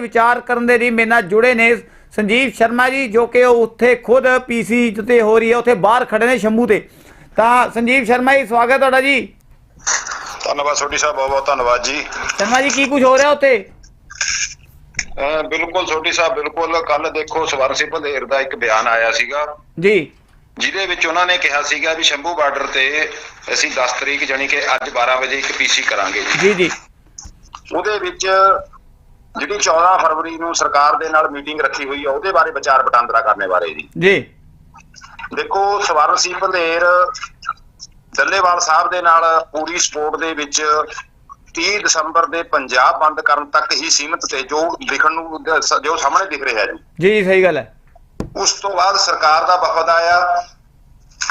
ਵਿਚਾਰ ਕਰਨ ਦੇ ਲਈ ਮੇਰੇ ਨਾਲ ਜੁੜੇ ਨੇ ਸੰਜੀਵ ਸ਼ਰਮਾ ਜੀ ਜੋ ਕਿ ਉਹ ਉੱਥੇ ਖੁਦ ਪੀਸੀ ਤੇ ਹੋ ਰਹੀ ਹੈ ਉੱਥੇ ਬਾਹਰ ਖੜੇ ਨੇ ਸ਼ੰਭੂ ਤੇ। ਤਾਂ ਸੰਜੀਵ ਸ਼ਰਮਾ ਜੀ ਸਵਾਗਤ ਤੁਹਾਡਾ ਜੀ। ਧੰਨਵਾਦ ਸੋਢੀ ਸਾਹਿਬ ਬਹੁਤ ਬਹੁਤ ਧੰਨਵਾਦ ਜੀ। ਸ਼ਰਮਾ ਜੀ ਕੀ ਕੁਝ ਹੋ ਰਿਹਾ ਉੱਥੇ? ਬਿਲਕੁਲ ਸੋਢੀ ਸਾਹਿਬ ਬਿਲਕੁਲ ਕੱਲ ਦੇਖੋ ਸਵਰਨ ਸਿੰਘ ਭੰਦੇਰ ਦਾ ਇੱਕ ਬਿਆਨ ਆਇਆ ਸੀਗਾ। ਜੀ। ਜਿਹਦੇ ਵਿੱਚ ਉਹਨਾਂ ਨੇ ਕਿਹਾ ਸੀਗਾ ਵੀ ਸ਼ੰਭੂ ਬਾਰਡਰ ਤੇ ਅਸੀਂ 10 ਤਰੀਕ ਜਾਨੀ ਕਿ ਅੱਜ 12 ਵਜੇ ਇੱਕ ਪੀਸੀ ਕਰਾਂਗੇ। ਜੀ ਜੀ। ਉਹਦੇ ਵਿੱਚ ਜਿਹੜੀ 14 ਫਰਵਰੀ ਨੂੰ ਸਰਕਾਰ ਦੇ ਨਾਲ ਮੀਟਿੰਗ ਰੱਖੀ ਹੋਈ ਹੈ ਉਹਦੇ ਬਾਰੇ ਵਿਚਾਰ ਵਟਾਂਦਰਾ ਕਰਨੇ ਬਾਰੇ ਜੀ। ਜੀ। ਦੇਖੋ ਸਵਰਨ ਸਿੰਘ ਭੰਦੇਰ ਦੱਲੇਵਾਲ ਸਾਹਿਬ ਦੇ ਨਾਲ ਪੂਰੀ ਸਪੋਰਟ ਦੇ ਵਿੱਚ 30 ਦਸੰਬਰ ਦੇ ਪੰਜਾਬ ਬੰਦ ਕਰਨ ਤੱਕ ਹੀ ਸੀਮਿਤ ਤੇ ਜੋ ਦਿਖਣ ਨੂੰ ਜੋ ਸਾਹਮਣੇ ਦਿਖ ਰਿਹਾ ਜੀ। ਜੀ ਜੀ ਸਹੀ ਗੱਲ ਹੈ। ਉਸ ਤੋਂ ਬਾਅਦ ਸਰਕਾਰ ਦਾ ਵਫਦ ਆਇਆ।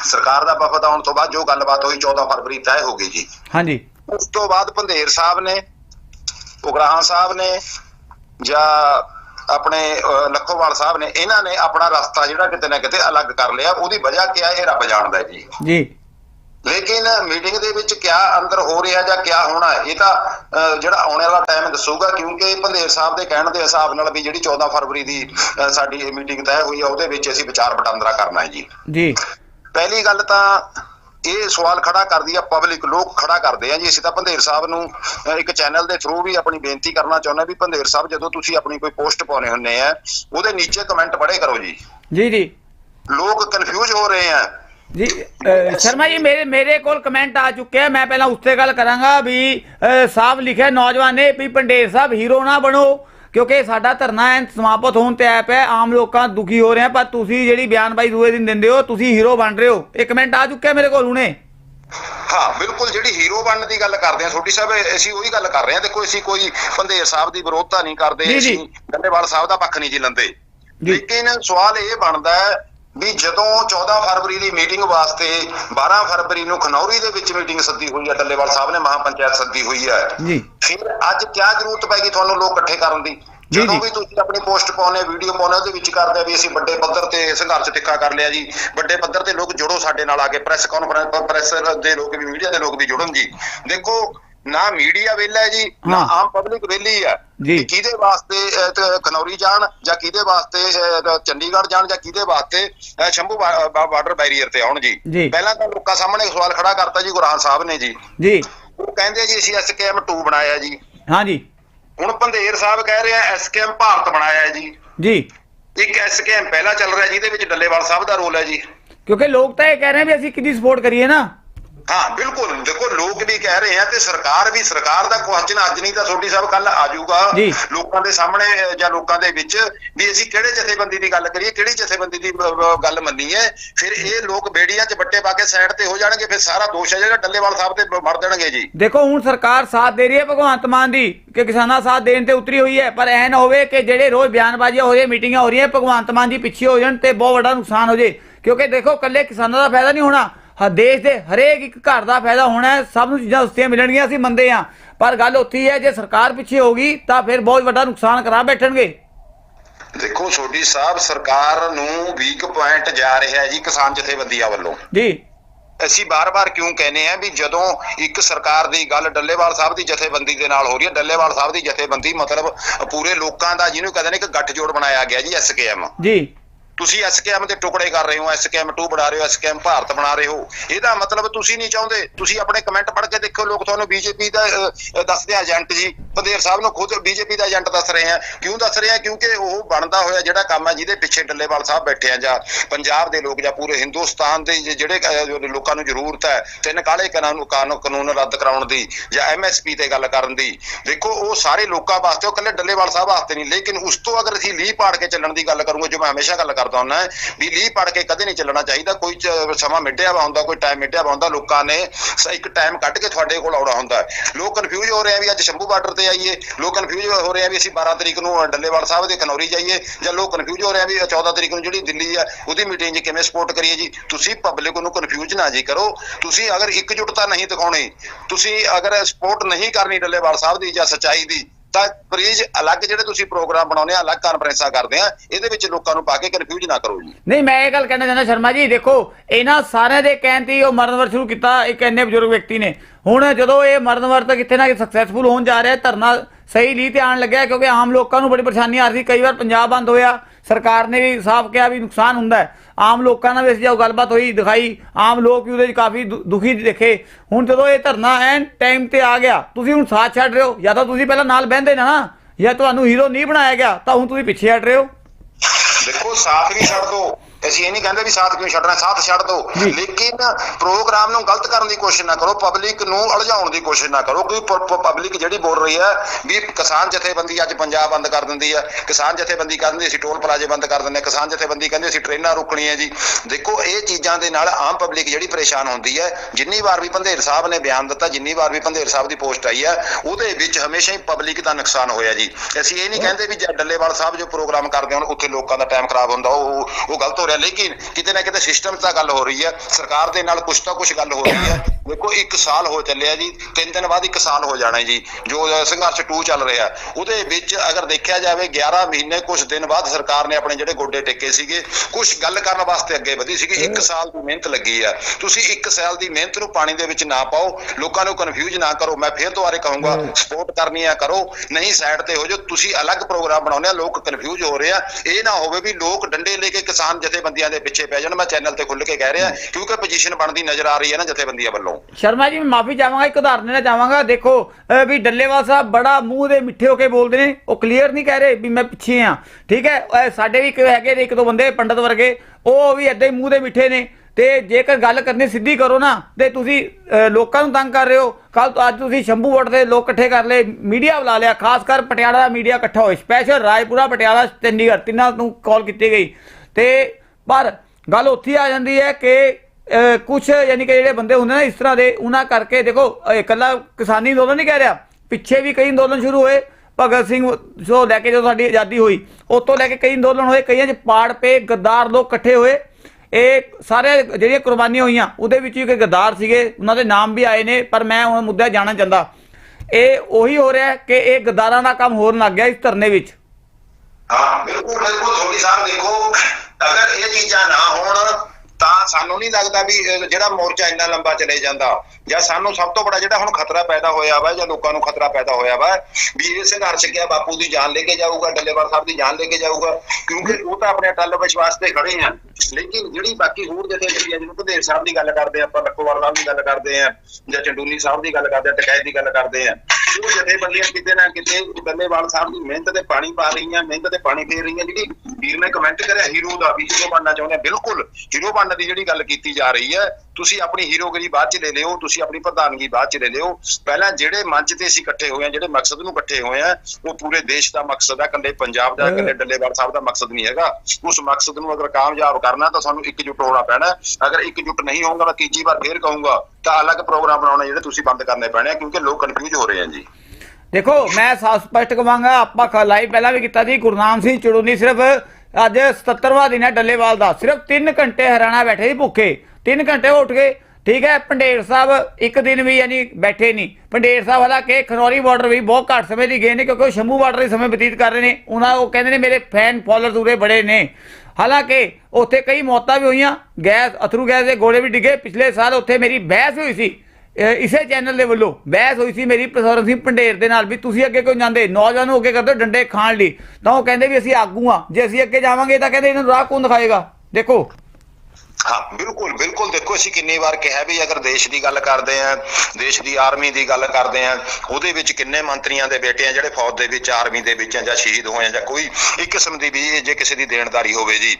ਸਰਕਾਰ ਦਾ ਵਫਦ ਆਉਣ ਤੋਂ ਬਾਅਦ ਜੋ ਗੱਲਬਾਤ ਹੋਈ 14 ਫਰਵਰੀ ਤੈਅ ਹੋ ਗਈ ਜੀ। ਹਾਂਜੀ। ਉਸ ਤੋਂ ਬਾਅਦ ਭੰਦੇਰ ਸਾਹਿਬ ਨੇ ਉਗਰਾਹਾਂ ਸਾਹਿਬ ਨੇ ਜਾਂ ਆਪਣੇ ਲੱਖੋਵਾਲ ਸਾਹਿਬ ਨੇ ਇਹਨਾਂ ਨੇ ਆਪਣਾ ਰਸਤਾ ਜਿਹੜਾ ਕਿਤੇ ਨਾ ਕਿਤੇ ਅਲੱਗ ਕਰ ਲਿਆ ਉਹਦੀ ਵਜ੍ਹਾ ਕੀ ਹੈ ਇਹ ਰੱਬ ਜਾਣਦਾ ਹੈ ਜੀ। ਜੀ। ਲੇਕਿਨ ਮੀਟਿੰਗ ਦੇ ਵਿੱਚ ਕਿਆ ਅੰਦਰ ਹੋ ਰਿਹਾ ਜਾਂ ਕਿਆ ਹੋਣਾ ਹੈ, ਇਹ ਤਾਂ ਜਿਹੜਾ ਆਉਣ ਵਾਲਾ ਟਾਈਮ ਦੱਸੂਗਾ ਕਿਉਂਕਿ ਭੰਦੇਰ ਸਾਹਿਬ ਦੇ ਕਹਿਣ ਦੇ ਹਿਸਾਬ ਨਾਲ ਵੀ ਜਿਹੜੀ 14 ਫਰਵਰੀ ਦੀ ਸਾਡੀ ਇਹ ਮੀਟਿੰਗ ਤੈਅ ਹੋਈ ਹੈ ਉਹਦੇ ਵਿੱਚ ਅਸੀਂ ਵਿਚਾਰ ਵਟਾਂਦਰਾ ਕਰਨਾ ਹੈ ਜੀ। ਜੀ। ਪਹਿਲੀ ਗੱਲ ਤਾਂ ਇਹ ਸਵਾਲ ਖੜਾ ਕਰਦੀ ਆ ਪਬਲਿਕ ਲੋਕ ਖੜਾ ਕਰਦੇ ਆ ਜੀ। ਅਸੀਂ ਤਾਂ ਭੰਦੇਰ ਸਾਹਿਬ ਨੂੰ ਇੱਕ ਚੈਨਲ ਦੇ ਥਰੂ ਵੀ ਆਪਣੀ ਬੇਨਤੀ ਕਰਨਾ ਚਾਹੁੰਦੇ ਵੀ ਭੰਦੇਰ ਸਾਹਿਬ ਜਦੋਂ ਤੁਸੀਂ ਆਪਣੀ ਕੋਈ ਪੋਸਟ ਪਾਉਣੇ ਹੁੰਨੇ ਆ ਉਹਦੇ ਨੀਚੇ ਕਮੈਂਟ ਪੜ੍ਹੇ ਕਰੋ ਜੀ। ਜੀ ਜੀ। ਲੋਕ ਕਨਫਿਊਜ਼ ਹੋ ਰਹੇ ਆ। ਜੀ ਸ਼ਰਮਾ ਜੀ ਮੇਰੇ ਮੇਰੇ ਕੋਲ ਕਮੈਂਟ ਆ ਚੁੱਕੇ ਆ ਮੈਂ ਪਹਿਲਾਂ ਉਸ ਤੇ ਗੱਲ ਕਰਾਂਗਾ ਵੀ ਸਾਹਬ ਲਿਖਿਆ ਨੌਜਵਾਨ ਨੇ ਵੀ ਪੰਡੇਰ ਸਾਹਿਬ ਹੀਰੋ ਨਾ ਬਣੋ। ਕਿਉਂਕਿ ਸਾਡਾ ਧਰਨਾ ਐ ਸਮਾਪਤ ਹੋਣ ਤੇ ਐਪ ਹੈ ਆਮ ਲੋਕਾਂ ਦੁਖੀ ਹੋ ਰਹੇ ਆ ਪਰ ਤੁਸੀਂ ਜਿਹੜੀ ਬਿਆਨਬਾਜ਼ੀ ਦੂਏ ਦਿਨ ਦਿੰਦੇ ਹੋ ਤੁਸੀਂ ਹੀਰੋ ਬਣ ਰਹੇ ਹੋ। ਇਹ ਕਮੈਂਟ ਆ ਚੁੱਕਿਆ ਮੇਰੇ ਕੋਲ ਹੁਣੇ। ਹਾਂ ਬਿਲਕੁਲ ਜਿਹੜੀ ਹੀਰੋ ਬਣਨ ਦੀ ਗੱਲ ਕਰਦੇ ਆ ਛੋਟੀ ਸਾਹਿਬ ਅਸੀਂ ਉਹੀ ਗੱਲ ਕਰ ਰਹੇ ਆ। ਦੇਖੋ ਅਸੀਂ ਕੋਈ ਭੰਦੇਰ ਸਾਹਿਬ ਦੀ ਵਿਰੋਧਤਾ ਨਹੀਂ ਕਰਦੇ। ਅਸੀਂ ਗੰਡੇਵਾਲ ਸਾਹਿਬ ਦਾ ਪੱਖ ਨਹੀਂ ਜੀ ਲੰਦੇ। ਲੇਕਿਨ ਸਵਾਲ ਇਹ ਬਣਦਾ ਹੈ ਵੀ ਜਦੋਂ 14 ਫਰਵਰੀ ਦੀ ਮੀਟਿੰਗ ਵਾਸਤੇ 12 ਫਰਵਰੀ ਨੂੰ ਖਨੌਰੀ ਦੇ ਵਿੱਚ ਮੀਟਿੰਗ ਸੱਦੀ ਹੋਈ ਹੈ ਡੱਲੇਵਾਲ ਸਾਹਿਬ ਨੇ ਮਹਾਪੰਚਾਇਤ ਸੱਦੀ ਹੋਈ ਹੈ ਜੀ। ਫਿਰ ਅੱਜ ਕਿਆ ਜ਼ਰੂਰਤ ਪੈ ਗਈ ਤੁਹਾਨੂੰ ਲੋਕ ਇਕੱਠੇ ਕਰਨ ਦੀ? ਜਦੋਂ ਜੀ। ਵੀ ਤੁਸੀਂ ਆਪਣੀ ਪੋਸਟ ਪਾਉਨੇ ਵੀਡੀਓ ਪਾਉਨੇ ਉਹਦੇ ਵਿੱਚ ਕਰਦੇ ਆ ਵੀ ਅਸੀਂ ਵੱਡੇ ਪੱਧਰ ਤੇ ਸੰਘਰਸ਼ ਤਿੱਖਾ ਕਰ ਲਿਆ ਜੀ ਵੱਡੇ ਪੱਧਰ ਤੇ ਲੋਕ ਜੁੜੋ ਸਾਡੇ ਨਾਲ ਆ ਕੇ ਪ੍ਰੈਸ ਕਾਨਫਰੰਸ ਪ੍ਰੈਸ ਦੇ ਲੋਕ ਵੀ ਮੀਡੀਆ ਦੇ ਲੋਕ ਵੀ ਜੁੜਨ ਜੀ ਦੇਖੋ ਨਾ ਮੀਡੀਆ ਵਿਹਲਾ ਹੈ ਜੀ ਨਾ ਹਾਂ। ਆਮ ਪਬਲਿਕ ਵਿਹਲੀ ਹੈ ਜੀ। ਕਿਹਦੇ ਵਾਸਤੇ ਖਨੌਰੀ ਜਾਣ ਜਾਂ ਕਿਹਦੇ ਵਾਸਤੇ ਚੰਡੀਗੜ੍ਹ ਜਾਣ ਜਾਂ ਕਿਹਦੇ ਵਾਸਤੇ ਸ਼ੰਭੂ ਬਾਰਡਰ ਬੈਰੀਅਰ ਤੇ ਆਉਣ ਜੀ ਜੀ। ਪਹਿਲਾਂ ਤਾਂ ਲੋਕਾਂ ਸਾਹਮਣੇ ਸਵਾਲ ਖੜਾ ਕਰਤਾ ਜੀ ਗੁਰਹਾਨ ਸਾਹਿਬ ਨੇ ਜੀ ਜੀ ਉਹ ਕਹਿੰਦੇ ਜੀ ਅਸੀਂ ਐਸਕੇਐਮ 2 ਬਣਾਇਆ ਜੀ ਹਾਂਜੀ ਹੁਣ ਪੰਧੇਰ ਸਾਹਿਬ ਕਹਿ ਰਹੇ ਐਸਕੇਐਮ ਭਾਰਤ ਬਣਾਇਆ ਹੈ ਜੀ। ਜੀ। ਇੱਕ ਐਸਕੇਐਮ ਪਹਿਲਾਂ ਚੱਲ ਰਿਹਾ ਜਿਹਦੇ ਵਿੱਚ ਡੱਲੇਵਾਲ ਸਾਹਿਬ ਦਾ ਰੋਲ ਹੈ ਜੀ। ਕਿਉਂਕਿ ਲੋਕ ਤਾਂ ਇਹ ਕਹਿ ਰਹੇ ਆ ਵੀ ਅਸੀਂ ਕਿਹਦੀ ਸਪੋਰਟ ਕਰੀਏ ਨਾ। ਹਾਂ ਬਿਲਕੁਲ। ਦੇਖੋ ਲੋਕ ਵੀ ਕਹਿ ਰਹੇ ਆ ਤੇ ਸਰਕਾਰ ਵੀ ਸਰਕਾਰ ਦਾ ਕੁਐਸਚਨ ਅੱਜ ਨਹੀਂ ਤਾਂ ਛੋਟੀ ਸਾਹਿਬ ਕੱਲ ਆ ਜਾਊਗਾ। ਜੀ। ਲੋਕਾਂ ਦੇ ਸਾਹਮਣੇ ਜਾਂ ਲੋਕਾਂ ਦੇ ਵਿੱਚ ਵੀ ਅਸੀਂ ਕਿਹੜੇ ਜਥੇਬੰਦੀ ਦੀ ਗੱਲ ਕਰੀਏ ਕਿਹੜੀ ਜਥੇਬੰਦੀ ਦੀ ਗੱਲ ਮੰਨੀਏ? ਫਿਰ ਇਹ ਲੋਕ ਬੇੜੀਆਂ 'ਚ ਬੱਟੇ ਪਾ ਕੇ ਸਾਈਡ ਤੇ ਹੋ ਜਾਣਗੇ ਫਿਰ ਸਾਰਾ ਦੋਸ਼ ਹੈ ਜਿਹੜਾ ਡੱਲੇਵਾਲ ਸਾਹਿਬ ਤੇ ਮੜ ਦੇਣਗੇ ਜੀ। ਦੇਖੋ ਹੁਣ ਸਰਕਾਰ ਸਾਥ ਦੇ ਰਹੀ ਹੈ ਭਗਵੰਤ ਮਾਨ ਦੀ ਕਿ ਕਿਸਾਨਾਂ ਸਾਥ ਦੇਣ ਤੇ ਉਤਰੀ ਹੋਈ ਹੈ ਪਰ ਐ ਨਾ ਹੋਵੇ ਕਿ ਜਿਹੜੇ ਰੋਜ਼ ਬਿਆਨਬਾਜ਼ੀਆਂ ਹੋ ਰਹੀਆਂ ਮੀਟਿੰਗਾਂ ਹੋ ਰਹੀਆਂ ਭਗਵੰਤ ਮਾਨ ਜੀ ਪਿੱਛੇ ਹੋ ਜਾਣ ਤੇ ਬਹੁਤ ਵੱਡਾ ਨੁਕਸਾਨ ਹੋ ਜੇ। ਕਿਉਂਕਿ ਦੇਖੋ ਕੱਲੇ ਕਿਸਾਨਾਂ ਦਾ ਫਾਇਦਾ ਨਹੀਂ ਹੋਣਾ। ਹ ਦੇਸ਼ ਦੇ ਹਰੇਕ ਇੱਕ ਘਰ ਦਾ ਫਾਇਦਾ ਹੋਣਾ ਹੈ ਸਭ ਨੂੰ ਚੀਜ਼ਾਂ ਸਸਤੀਆਂ ਮਿਲਣਗੀਆਂ ਅਸੀਂ ਮੰਨਦੇ ਹਾਂ। ਪਰ ਗੱਲ ਉੱਥੇ ਹੀ ਜੇ ਸਰਕਾਰ ਪਿੱਛੇ ਹੋਗੀ ਤਾਂ ਫਿਰ ਬਹੁਤ ਵੱਡਾ ਨੁਕਸਾਨ ਕਰਾ ਬੈਠਣਗੇ। ਦੇਖੋ ਛੋਟੀ ਸਾਹਿਬ ਸਰਕਾਰ ਨੂੰ ਵੀਕ ਪੁਆਇੰਟ ਜਾ ਰਿਹਾ ਹੈ ਜੀ ਕਿਸਾਨ ਜਥੇਬੰਦੀਆਂ ਵੱਲੋਂ। ਜੀ। ਅਸੀਂ ਬਾਰ-ਬਾਰ ਕਿਉਂ ਕਹਿੰਦੇ ਆ ਵੀ ਜਦੋਂ ਇੱਕ ਸਰਕਾਰ ਦੀ ਗੱਲ ਡੱਲੇਵਾਲ ਸਾਹਿਬ ਦੀ ਜਥੇਬੰਦੀ ਦੇ ਨਾਲ ਹੋ ਰਹੀ ਹੈ ਡੱਲੇਵਾਲ ਸਾਹਿਬ ਦੀ ਜਥੇਬੰਦੀ ਮਤਲਬ ਪੂਰੇ ਲੋਕਾਂ ਦਾ ਜਿਹਨੂੰ ਕਹਿੰਦੇ ਨੇ ਇੱਕ ਗੱਠਜੋੜ ਬਣਾਇਆ ਗਿਆ ਜੀ ਐਸਕੇਐਮ ਜੀ। ਤੁਸੀਂ ਐਸਕੇਐਮ ਦੇ ਟੁਕੜੇ ਕਰ ਰਹੇ ਹੋ ਐਸਕੇਐਮ 2 ਬਣਾ ਰਹੇ ਹੋ ਐਸਕੇਐਮ ਭਾਰਤ ਬਣਾ ਰਹੇ ਹੋ। ਇਹਦਾ ਮਤਲਬ ਤੁਸੀਂ ਨਹੀਂ ਚਾਹੁੰਦੇ। ਤੁਸੀਂ ਆਪਣੇ ਕਮੈਂਟ ਪੜ੍ਹ ਕੇ ਦੇਖੋ ਲੋਕ ਤੁਹਾਨੂੰ ਬੀਜੇਪੀ ਦਾ ਅਹ, ਅਹ, ਦੱਸਦੇ ਆ ਏਜੰਟ ਜੀ। ਪੰਦੇਰ ਸਾਹਿਬ ਨੂੰ ਖੁਦ ਬੀਜੇਪੀ ਦਾ ਏਜੰਟ ਦੱਸ ਰਹੇ ਆ। ਕਿਉਂ ਦੱਸ ਰਹੇ ਆ? ਕਿਉਂਕਿ ਉਹ ਬਣਦਾ ਹੋਇਆ ਜਿਹੜਾ ਕੰਮ ਹੈ ਜਿਹਦੇ ਪਿੱਛੇ ਡੱਲੇਵਾਲ ਸਾਹਿਬ ਬੈਠੇ ਆ ਜਾਂ ਪੰਜਾਬ ਦੇ ਲੋਕ ਜਾਂ ਪੂਰੇ ਹਿੰਦੁਸਤਾਨ ਦੇ ਜਿਹੜੇ ਲੋਕਾਂ ਨੂੰ ਜ਼ਰੂਰਤ ਹੈ ਤਿੰਨ ਕਾਲੇ ਕਾਨੂੰਨ ਕਾਨੂੰਨ ਕਾਨੂੰਨ ਰੱਦ ਕਰਾਉਣ ਦੀ ਜਾਂ ਐਮਐਸਪੀ ਤੇ ਗੱਲ ਕਰਨ ਦੀ। ਦੇਖੋ ਉਹ ਸਾਰੇ ਲੋਕਾਂ ਵਾਸਤੇ ਉਹ ਇਕੱਲੇ ਡੱਲੇਵਾਲ ਸਾਹਿਬ ਵਾਸਤੇ ਨਹੀਂ ਲੇਕਿਨ ਉਸ ਤੋਂ ਅਗਰ ਅਸੀਂ ਲੀਹ ਪਾੜ ਕੇ ਚੱਲਣ ਦੀ ਗੱਲ ਕਰੂੰਗੇ ਜੋ ਮੈਂ ਹਮੇਸ਼ਾ ਗੱਲ ਕਰਦਾ ਹੁੰਦਾ ਵੀ ਲੀਹ ਪਾੜ ਕੇ ਕਦੇ ਨਹੀਂ ਚੱਲਣਾ ਚਾਹੀਦਾ। ਕੋਈ ਸਮਾਂ ਮਿਟਿਆ ਵਾ ਹੁੰਦਾ, ਕੋਈ ਟਾਈਮ ਮਿਟਿਆ ਵਾ ਹੁੰਦਾ, ਲੋਕਾਂ ਨੇ ਇੱਕ ਟਾਈਮ ਕੱਢ ਕੇ ਤੁਹਾਡੇ ਕੋਲ ਆਉਣਾ ਹੁੰਦਾ ਲੋਕ ਕਨਫਿਊਜ਼ ਹੋ ਰਹੇ ਆ ਵੀ ਅੱਜ ਸ਼ੰਭੂ ਬਾਰਡਰ ਤੇ ਆਈਏ। ਲੋਕ ਕਨਫਿਊਜ਼ ਹੋ ਰਹੇ ਆ ਵੀ ਅਸੀਂ 12 ਤਰੀਕ ਨੂੰ ਡੱਲੇਵਾਲ ਸਾਹਿਬ ਦੇ ਖਨੌਰੀ ਜਾਈਏ। ਜਾਂ ਲੋਕ ਕਨਫਿਊਜ਼ ਹੋ ਰਹੇ ਆ ਵੀ 14 ਤਰੀਕ ਨੂੰ ਜਿਹੜੀ ਦਿੱਲੀ ਆ, ਉਹਦੀ ਮੀਟਿੰਗ 'ਚ ਕਿਵੇਂ ਸਪੋਰਟ ਕਰੀਏ ਜੀ? ਤੁਸੀਂ ਪਬਲਿਕ ਨੂੰ ਕਨਫਿਊਜ਼ ਨਾ ਜੀ ਕਰੋ। ਤੁਸੀਂ ਅਗਰ ਇੱਕਜੁੱਟਤਾ ਨਹੀਂ ਦਿਖਾਉਣੀ, ਤੁਸੀਂ ਅਗਰ ਸਪੋਰਟ ਨਹੀਂ ਕਰਨੀ ਡੱਲੇਵਾਲ ਸਾਹਿਬ ਦੀ ਜਾਂ ਸਚਾਈ ਦੀ ਤਾਂ ਪਲੀਜ਼ ਅਲੱਗ ਜਿਹੜੇ ਤੁਸੀਂ ਪ੍ਰੋਗਰਾਮ ਬਣਾਉਂਦੇ ਆ, ਅਲੱਗ ਕਾਨਫਰੰਸਾਂ ਕਰਦੇ ਆ, ਇਹਦੇ ਵਿੱਚ ਲੋਕਾਂ ਨੂੰ ਪਾ ਕੇ ਕਨਫਿਊਜ਼ ਨਾ ਕਰੋ ਜੀ। ਨਹੀਂ, ਮੈਂ ਇਹ ਗੱਲ ਕਹਿਣਾ ਚਾਹੁੰਦਾ ਸ਼ਰਮਾ ਜੀ, ਦੇਖੋ, ਇਹਨਾਂ ਸਾਰਿਆਂ ਦੇ ਕਹਿਣ ਤੇ ਉਹ ਮਰਨ ਵਰਤ ਸ਼ੁਰੂ ਕੀਤਾ, ਇੱਕ ਇੰਨੇ ਬਜ਼ੁਰਗ ਵਿਅਕਤੀ ਨੇ। ਹੁਣ ਜਦੋਂ ਇਹ ਮਰਨ ਵਰਤ ਕਿੱਥੇ ਨਾ ਸਕਸੈਸਫੁਲ ਹੋਣ ਜਾ ਰਿਹਾ ਧਰਨਾ ਸਹੀ ਲੀ ਤੇ ਆਣ ਲੱਗਿਆ, ਕਿਉਂਕਿ ਆਮ ਲੋਕਾਂ ਨੂੰ ਬੜੀ ਪਰੇਸ਼ਾਨੀ ਆ ਰਹੀ ਕਈ ਵਾਰ ਪੰਜਾਬ ਬੰਦ ਹੋਇਆ ਸਰਕਾਰ ਨੇ ਵੀ ਸਾਫ਼ ਕਿਹਾ ਵੀ ਨੁਕਸਾਨ ਹੁੰਦਾ ਹੈ। ਆਮ ਲੋਕਾਂ ਨਾਲ ਵੀ ਅਸੀਂ ਜੋ ਗੱਲਬਾਤ ਹੋਈ, ਦਿਖਾਈ। ਆਮ ਲੋਕ ਵੀ ਉਹਦੇ 'ਚ ਕਾਫੀ ਦੁ- ਦੁਖੀ ਦੇਖੇ। ਹੁਣ ਜਦੋਂ ਇਹ ਧਰਨਾ ਐਨ ਟਾਈਮ ਤੇ ਆ ਗਿਆ, ਤੁਸੀਂ ਹੁਣ ਸਾਥ ਛੱਡ ਰਹੇ ਹੋ, ਜਾਂ ਤਾਂ ਤੁਸੀਂ ਪਹਿਲਾਂ ਨਾਲ ਬਹਿੰਦੇ ਨਾ ਨਾ ਜਾਂ ਤੁਹਾਨੂੰ ਹੀਰੋ ਨਹੀਂ ਬਣਾਇਆ ਗਿਆ, ਤਾਂ ਹੁਣ ਤੁਸੀਂ ਪਿੱਛੇ ਹਟ ਰਹੇ ਹੋ। ਦੇਖੋ, ਸਾਥ ਵੀ ਛੱਡ ਦੋ ਅਸੀਂ ਇਹ ਨਹੀਂ ਕਹਿੰਦੇ ਵੀ ਸਾਥ ਕਿਉਂ ਛੱਡਣਾ ਸਾਥ ਛੱਡ ਦੋ। ਲੇਕਿਨ ਪ੍ਰੋਗਰਾਮ ਨੂੰ ਗਲਤ ਕਰਨ ਦੀ ਕੋਸ਼ਿਸ਼ ਨਾ ਕਰੋ ਪਬਲਿਕ ਨੂੰ ਅਲਝਾਉਣ ਦੀ ਕੋਸ਼ਿਸ਼ ਨਾ ਕਰੋ ਕਿਉਂਕਿ ਪਬਲਿਕ ਜਿਹੜੀ ਬੋਲ ਰਹੀ ਹੈ ਵੀ ਕਿਸਾਨ ਜਥੇਬੰਦੀ ਅੱਜ ਪੰਜਾਬ ਬੰਦ ਕਰ ਦਿੰਦੀ ਹੈ ਕਿਸਾਨ ਜਥੇਬੰਦੀ ਕਹਿੰਦੀ ਅਸੀਂ ਟੋਲ ਪਲਾਜ਼ੇ ਬੰਦ ਕਰ ਦਿੰਦੇ ਹਾਂ ਕਿਸਾਨ ਜਥੇਬੰਦੀ ਕਹਿੰਦੇ ਅਸੀਂ ਟ੍ਰੇਨਾਂ ਰੋਕਣੀਆਂ ਜੀ। ਦੇਖੋ ਇਹ ਚੀਜ਼ਾਂ ਦੇ ਨਾਲ ਆਮ ਪਬਲਿਕ ਜਿਹੜੀ ਪਰੇਸ਼ਾਨ ਹੁੰਦੀ ਹੈ ਜਿੰਨੀ ਵਾਰ ਵੀ ਭੰਦੇਰ ਸਾਹਿਬ ਨੇ ਬਿਆਨ ਦਿੱਤਾ ਜਿੰਨੀ ਵਾਰ ਵੀ ਭੰਦੇਰ ਸਾਹਿਬ ਦੀ ਪੋਸਟ ਆਈ ਹੈ ਉਹਦੇ ਵਿੱਚ ਹਮੇਸ਼ਾ ਹੀ ਪਬਲਿਕ ਦਾ ਨੁਕਸਾਨ ਹੋਇਆ ਜੀ। ਅਸੀਂ ਇਹ ਨਹੀਂ ਕਹਿੰਦੇ ਵੀ ਡੱਲੇਵਾਲ ਸਾਹਿਬ ਜੋ ਪ੍ਰੋਗਰਾਮ ਕਰਦੇ ਹਨ ਉੱਥੇ ਲੋਕਾਂ ਦਾ ਟਾਈਮ ਖਰਾਬ ਹੁੰਦਾ ਉਹ ਉਹ ਗਲਤ ਹੋ ਰਿਹਾ ਲੇਕਿਨ ਕਿਤੇ ਨਾ ਕਿਤੇ ਸਿਸਟਮ ਤਾਂ ਗੱਲ ਹੋ ਰਹੀ ਹੈ। ਸਰਕਾਰ ਦੇ ਨਾਲ ਕੁਛ ਤਾਂ ਕੁਛ ਗੱਲ ਹੋ ਰਹੀ ਹੈ। ਦੇਖੋ ਇੱਕ ਸਾਲ ਹੋ ਚੱਲਿਆ ਜੀ। ਤਿੰਨ ਦਿਨ ਬਾਅਦ ਇੱਕ ਸਾਲ ਹੋ ਜਾਣਾ ਹੈ ਜੀ ਜੋ ਸੰਘਰਸ਼ 2 ਚੱਲ ਰਿਹਾ ਉਹਦੇ ਵਿੱਚ ਅਗਰ ਦੇਖਿਆ ਜਾਵੇ 11 ਮਹੀਨੇ ਕੁਝ ਦਿਨ ਬਾਅਦ ਸਰਕਾਰ ਨੇ ਆਪਣੇ ਜਿਹੜੇ ਗੋਡੇ ਟੇਕੇ ਸੀਗੇ ਕੁਝ ਗੱਲ ਕਰਨ ਵਾਸਤੇ ਅੱਗੇ ਵਧੀ ਸੀਗੀ। ਇੱਕ ਸਾਲ ਦੀ ਮਿਹਨਤ ਲੱਗੀ ਆ ਤੁਸੀਂ ਇੱਕ ਸਾਲ ਦੀ ਮਿਹਨਤ ਨੂੰ ਪਾਣੀ ਦੇ ਵਿੱਚ ਨਾ ਪਾਓ ਲੋਕਾਂ ਨੂੰ ਕਨਫਿਊਜ਼ ਨਾ ਕਰੋ। ਮੈਂ ਫੇਰ ਦੁਬਾਰੇ ਕਹੂੰਗਾ ਸਪੋਰਟ ਕਰਨੀ ਆ ਕਰੋ। ਨਹੀਂ ਸਾਈਡ ਤੇ ਹੋ ਜਾਓ। ਤੁਸੀਂ ਅਲੱਗ ਪ੍ਰੋਗਰਾਮ ਬਣਾਉਂਦੇ ਆ ਲੋਕ ਕਨਫਿਊਜ਼ ਹੋ ਰਹੇ ਆ। ਇਹ ਨਾ ਹੋਵੇ ਵੀ ਲੋਕ ਡੰਡੇ ਲੈ ਕੇ ਕਿਸਾਨ ਜਥੇਬੰਦੀਆਂ ਦੇ ਪਿੱਛੇ ਪੈ ਜਾਣ ਮੈਂ ਚੈਨਲ ਤੇ ਖੁੱਲ ਕੇ ਕਹਿ ਰਿਹਾ ਕਿਉਂਕਿ ਪੋਜੀਸ਼ਨ ਬਣਦੀ ਨਜ਼ਰ ਆ ਰਹੀ ਹੈ ਨਾ ਜਥੇਬੰਦੀਆਂ ਵੱਲੋਂ। ਸ਼ਰਮਾ ਜੀ ਮੈਂ ਮਾਫੀ ਚਾਹਾਂਗਾ ਇੱਕ ਉਦਾਹਰਨ ਦੇਣਾ ਚਾਹਾਂਗਾ। ਦੇਖੋ ਵੀ ਡੱਲੇਵਾਲ ਸਾਹਿਬ ਬੜਾ ਮੂੰਹ ਦੇ ਮਿੱਠੇ ਹੋ ਕੇ ਬੋਲਦੇ ਨੇ ਉਹ ਕਲੀਅਰ ਨਹੀਂ ਕਹਿ ਰਹੇ ਵੀ ਮੈਂ ਪਿੱਛੇ ਆ ਠੀਕ ਹੈ ਸਾਡੇ ਵੀ ਹੈਗੇ ਨੇ ਇੱਕ ਦੋ ਬੰਦੇ ਪੰਡਤ ਵਰਗੇ ਉਹ ਵੀ ਏਦਾਂ ਹੀ ਮੂੰਹ ਦੇ ਮਿੱਠੇ ਨੇ। ਤੇ ਜੇਕਰ ਗੱਲ ਕਰਨੀ ਸਿੱਧੀ ਕਰੋ ਨਾ ਤੇ ਤੁਸੀਂ ਲੋਕਾਂ ਨੂੰ ਤੰਗ ਕਰ ਰਹੇ ਹੋ। ਕੱਲ ਅੱਜ ਤੁਸੀਂ ਸ਼ੰਭੂ ਵੋਟ ਦੇ ਲੋਕ ਇਕੱਠੇ ਕਰ ਲਏ ਮੀਡੀਆ ਬੁਲਾ ਲਿਆ ਖਾਸ ਕਰ ਪਟਿਆਲਾ ਦਾ ਮੀਡੀਆ ਇਕੱਠਾ ਹੋਇਆ। ਸਪੈਸ਼ਲ ਰਾਏਪੁਰਾ ਪਟਿਆਲਾ ਚੰਡੀਗੜ੍ਹ ਤਿੰਨਾਂ ਨੂੰ ਕਾਲ ਕੀਤੀ ਗਈ। ਤੇ ਪਰ ਗੱਲ ਉੱਥੇ ਆ ਜਾਂਦੀ ਹੈ ਕਿ ਕੁਝ ਯਾਨੀ ਕਿ ਜਿਹੜੇ ਬੰਦੇ ਹੁੰਦੇ ਨੇ ਇਸ ਤਰ੍ਹਾਂ ਦੇ, ਉਹਨਾਂ ਕਰਕੇ ਦੇਖੋ ਇਕੱਲਾ ਕਿਸਾਨੀ ਅੰਦੋਲਨ ਨਹੀਂ ਕਹਿ ਰਿਹਾ। ਪਿੱਛੇ ਵੀ ਕਈ ਅੰਦੋਲਨ ਸ਼ੁਰੂ ਹੋਏ। ਭਗਤ ਸਿੰਘ ਤੋਂ ਲੈ ਕੇ ਜਦੋਂ ਸਾਡੀ ਆਜ਼ਾਦੀ ਹੋਈ ਉਤੋਂ ਲੈ ਕੇ ਕਈ ਅੰਦੋਲਨ ਹੋਏ, ਕਈਆਂ 'ਚ ਪਾੜ ਪੇ ਗੱਦਾਰ ਲੋਕ ਇਕੱਠੇ ਹੋਏ। ਇਹ ਸਾਰੇ ਜਿਹੜੀਆਂ ਕੁਰਬਾਨੀਆਂ ਹੋਈਆਂ, ਉਹਦੇ ਵਿੱਚ ਵੀ ਕੋਈ ਗੱਦਾਰ ਸੀਗੇ, ਉਹਨਾਂ ਦੇ ਨਾਮ ਵੀ ਆਏ ਨੇ, ਪਰ ਮੈਂ ਹੁਣ ਮੁੱਦਾ ਜਾਣਨਾ ਚਾਹੁੰਦਾ। ਇਹ ਉਹੀ ਹੋ ਰਿਹਾ ਕਿ ਇਹ ਗੱਦਾਰਾਂ ਦਾ ਕੰਮ ਹੋਣ ਲੱਗ ਗਿਆ ਇਸ ਧਰਨੇ ਵਿੱਚ। ਹਾਂ, ਬਿਲਕੁਲ ਬਿਲਕੁਲ ਥੋੜੀ ਸਾਹਿਬ ਦੇਖੋ। ਅਗਰ ਇਹ ਚੀਜ਼ਾਂ ਨਾ ਹੋਣ, ਤਾਂ ਸਾਨੂੰ ਨਹੀਂ ਲੱਗਦਾ ਵੀ ਜਿਹੜਾ ਮੋਰਚਾ ਇੰਨਾ ਲੰਬਾ ਚਲੇ ਜਾਂਦਾ, ਜਾਂ ਸਾਨੂੰ ਸਭ ਤੋਂ ਬੜਾ ਜਿਹੜਾ ਹੁਣ ਖਤਰਾ ਪੈਦਾ ਹੋਇਆ ਵਾ, ਜਾਂ ਲੋਕਾਂ ਨੂੰ ਖਤਰਾ ਪੈਦਾ ਹੋਇਆ ਵਾ, ਵੀ ਇਹ ਸੰਘਰਸ਼ ਕਿਆ ਬਾਪੂ ਦੀ ਜਾਨ ਲੈ ਕੇ ਜਾਊਗਾ, ਡੱਲੇਵਾਲ ਸਾਹਿਬ ਦੀ ਜਾਨ ਲੈ ਕੇ ਜਾਊਗਾ, ਕਿਉਂਕਿ ਉਹ ਤਾਂ ਆਪਣੇ ਅਟੱਲ ਵਿਸ਼ਵਾਸ ਤੇ ਖੜੇ ਆ। ਲੇਕਿਨ ਜਿਹੜੀ ਬਾਕੀ ਹੋਰ ਜਥੇਬੰਦੀਆਂ ਜਿਹਨੂੰ ਭਦੇਰ ਸਾਹਿਬ ਦੀ ਗੱਲ ਕਰਦੇ ਆ, ਆਪਾਂ ਲੱਖੋਵਾਲ ਸਾਹਿਬ ਦੀ ਗੱਲ ਕਰਦੇ ਆ, ਜਾਂ ਚੰਡੂਲੀ ਸਾਹਿਬ ਦੀ ਗੱਲ ਕਰਦੇ ਆ, ਟਕੈਤ ਦੀ ਗੱਲ ਕਰਦੇ ਆ ਉਹ ਜਥੇਬੰਦੀਆਂ ਕਿਤੇ ਨਾ ਕਿਤੇ ਡੱਲੇਵਾਲ ਸਾਹਿਬ ਦੀ ਮਿਹਨਤ ਤੇ ਪਾਣੀ ਪਾ ਰਹੀਆਂ ਮਿਹਨਤ ਤੇ ਪਾਣੀ ਫੇਰ ਰਹੀਆਂ ਜਿਹੜੀ ਵੀਰ ਨੇ ਕਮੈਂਟ ਕਰਿਆ ਹੀਰੋ ਦਾ ਵੀ ਹੀਰੋ ਬਣਨਾ ਚਾਹੁੰਦੇ ਆ ਬਿਲਕੁਲ ਹੀਰੋ ਬਣਨ ਦੀ ਜਿਹੜੀ ਗੱਲ ਕੀਤੀ ਜਾ ਰਹੀ ਹੈ ਤੁਸੀਂ ਆਪਣੀ ਹੀਰੋਗਰੀ ਬਾਅਦ ਚ ਲੈ ਲਿਓ ਤੁਸੀਂ ਆਪਣੀ ਪ੍ਰਧਾਨਗੀ ਬਾਅਦ ਚ ਲੈ ਲਿਓ ਪਹਿਲਾਂ ਜਿਹੜੇ ਮੰਚ ਤੇ ਅਸੀਂ ਇਕੱਠੇ ਹੋਏ ਆ ਜਿਹੜੇ ਮਕਸਦ ਨੂੰ ਇਕੱਠੇ ਹੋਏ ਆ ਉਹ ਪੂਰੇ ਦੇਸ਼ ਦਾ ਮਕਸਦ ਹੈ ਇਕੱਲੇ ਪੰਜਾਬ ਦਾ ਇਕੱਲੇ ਡੱਲੇਵਾਲ ਸਾਹਿਬ ਦਾ ਮਕਸਦ ਨਹੀਂ ਹੈਗਾ ਉਸ ਮਕਸਦ ਨੂੰ ਅਗਰ ਕਾਮਯਾਬ ਕਰਨਾ ਤਾਂ ਸਾਨੂੰ ਇਕਜੁੱਟ ਹੋਣਾ ਪੈਣਾ। ਅਗਰ ਇਕਜੁੱਟ ਨਹੀਂ ਹੋਊਗਾ ਮੈਂ ਤੀਜੀ ਵਾਰ ਫੇਰ ਕਹੂੰਗਾ ਤਾਂ ਅਲੱਗ ਪ੍ਰੋਗਰਾਮ ਬਣਾਉਣੇ ਜਿਹੜੇ ਤੁਸੀਂ ਬੰਦ ਕਰਨੇ ਪੈਣੇ ਆ, ਕਿਉਂਕਿ ਲੋਕ ਕਨਫਿਊਜ਼ ਹੋ ਰਹੇ ਆ ਜੀ। ਦੇਖੋ, ਮੈਂ ਸਾਫ਼ ਸਪਸ਼ਟ ਕਵਾਂਗਾ, ਆਪਾਂ ਲਾਈਵ ਪਹਿਲਾਂ ਵੀ ਕੀਤਾ ਸੀ ਗੁਰਨਾਮ ਸਿੰਘ ਚੜੂਨੀ ਸਿਰਫ ਅੱਜ 77ਵਾਂ ਦਿਨ ਹੈ ਡੱਲੇਵਾਲ ਦਾ, ਸਿਰਫ 3 ਘੰਟੇ ਹਰਿਆਣਾ ਬੈਠੇ ਸੀ ਭੁੱਖੇ 3 ਘੰਟੇ ਉੱਠ ਗਏ। ਠੀਕ ਹੈ, ਪੰਡੇਰ ਸਾਹਿਬ ਇੱਕ ਦਿਨ ਵੀ ਯਾਨੀ ਬੈਠੇ ਨਹੀਂ। ਪੰਡੇਰ ਸਾਹਿਬ ਹਾਲਾਂਕਿ ਖਨੌਰੀ ਬਾਰਡਰ ਵੀ ਬਹੁਤ ਘੱਟ ਸਮੇਂ ਲਈ ਗਏ ਨੇ ਕਿਉਂਕਿ ਉਹ ਸ਼ੰਭੂ ਬਾਰਡਰ ਹੀ ਸਮੇਂ ਬਤੀਤ ਕਰ ਰਹੇ ਨੇ। ਉਹਨਾਂ ਉਹ ਕਹਿੰਦੇ ਨੇ ਮੇਰੇ ਫੈਨ ਫਾਲੋਅਰਸ ਉਰੇ ਬੜੇ ਨੇ। ਹਾਲਾਂਕਿ ਉੱਥੇ ਕਈ ਮੌਤਾਂ ਵੀ ਹੋਈਆਂ, ਗੈਸ, ਅਥਰੂ ਗੈਸ ਦੇ ਗੋਲੇ ਵੀ ਡਿੱਗੇ। ਪਿਛਲੇ ਸਾਲ ਉੱਥੇ ਮੇਰੀ ਬਹਿਸ ਹੋਈ ਸੀ। ਇਸੇ ਚੈਨਲ ਦੇ ਵੱਲੋਂ ਬਹਿਸ ਹੋਈ ਸੀ ਮੇਰੀ ਪ੍ਰਸਰਨ ਸਿੰਘ ਪੰਡੇਰ ਦੇ ਨਾਲ ਵੀ, ਤੁਸੀਂ ਅੱਗੇ ਕਿਉਂ ਜਾਂਦੇ? ਨੌਜਵਾਨ ਨੂੰ ਅੱਗੇ ਕਰਦੇ ਹੋ ਡੰਡੇ ਖਾਣ ਲਈ। ਤਾਂ ਉਹ ਕਹਿੰਦੇ ਵੀ ਅਸੀਂ ਆਗੂ ਆ ਜੇ ਅਸੀਂ ਅੱਗੇ ਜਾਵਾਂਗੇ ਤਾਂ ਕਹਿੰਦੇ ਇਹਨਾਂ ਨੂੰ ਰਾਹ ਕੌਣ ਦਿਖਾਏਗਾ? ਦੇਖੋ ਹਾਂ, ਬਿਲਕੁਲ ਬਿਲਕੁਲ। ਦੇਖੋ, ਅਸੀਂ ਕਿੰਨੀ ਵਾਰ ਕਿਹਾ ਵੀ ਅਗਰ ਦੇਸ਼ ਦੀ ਗੱਲ ਕਰਦੇ ਆਂ ਦੇਸ਼ ਦੀ ਆਰਮੀ ਦੀ ਗੱਲ ਕਰਦੇ ਆਂ ਉਹਦੇ ਵਿੱਚ ਕਿੰਨੇ ਮੰਤਰੀਆਂ ਦੇ ਬੇਟੇ ਆ ਜਿਹੜੇ ਫੌਜ ਦੇ ਵਿੱਚ, ਆਰਮੀ ਦੇ ਵਿੱਚ ਜਾਂ ਸ਼ਹੀਦ ਹੋਏ ਆ, ਜਾਂ ਕੋਈ ਇੱਕ ਕਿਸਮ ਦੀ ਵੀ ਜੇ ਕਿਸੇ ਦੀ ਦੇਣਦਾਰੀ ਹੋਵੇ ਜੀ।